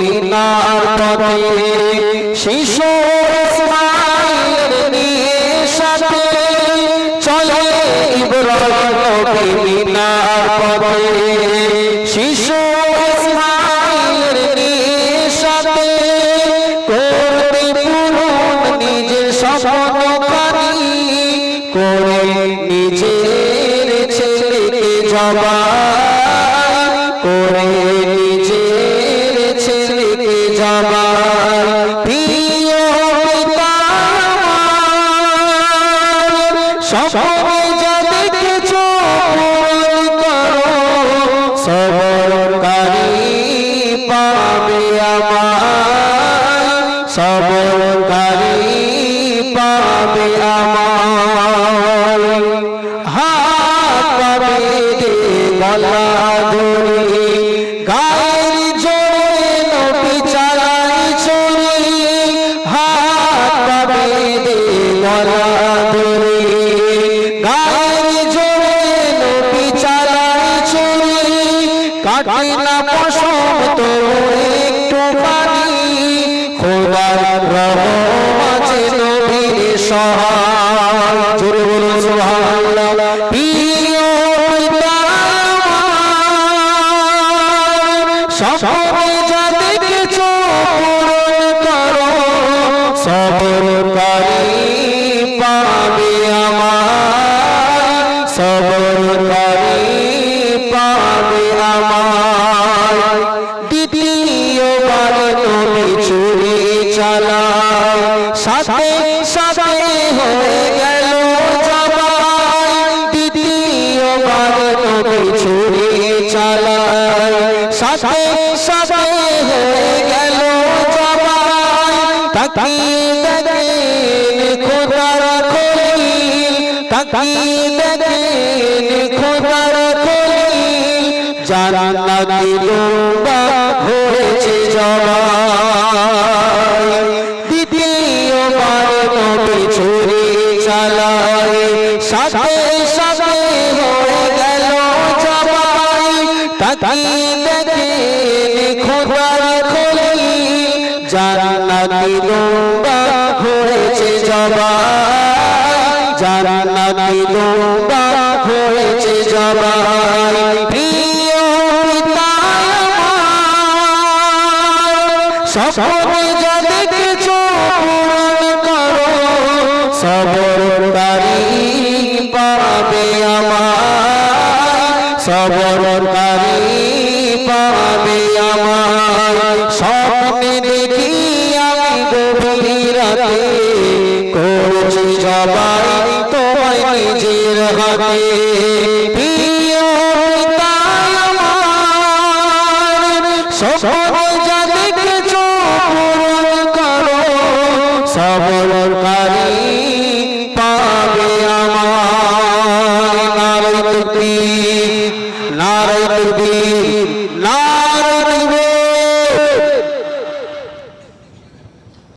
মিনার পথে শিশু সাথে চলে ইব্রাহিম মিনার পথে শিশু সাথে করতে পূরণ নিজের স্বপ্ন খানি করে নিজের ছেলেকে জবাই সবরকারী পাবে আমার হাত পাবে গলা ধরে গায়ের জোরে নবী চালাই চুরি হাত পাবে গলা ধরে গায়ের জোরে নবী চালাই চুরি কাটে না পশম তো একটু খোদার রহম আছে নবীর সহায়। জোরে বলুন, সুবহানাল্লাহ। প্রিয় সপনে যা দেখেছ করো সবরকারী পাবে আমার। সবর সবরকারী পাবে আমার। দ্বিতীয়বার নবী চুরি চালা সাথে সাথে হয়ে গেল জবাই দ্বিতীয়বার নবী চুরি চালা সাথে সাথে হয়ে গেল জবাই তাকিয়ে দেখেন খোদার খলিল। তাকিয়ে দেখেন খোদার খলিল। যারা না দিল হয়েছে জবাই সাথে সাথে হয়ে গেল জবাই। তাকিয়ে দেখেন খোদার খলিল যারা না দিল বা হয়েছে জবাই যারা না দিল বা হয়েছে জবাই সপনে যা দেখেছ সবর তারি পাবে আমার সবর তারি পাবে আমার স্বপ্নে দেখি আমি গভীর রাতে করছি সবাই তোমায় নিজের হাতে। প্রিয় আমার সবর الدين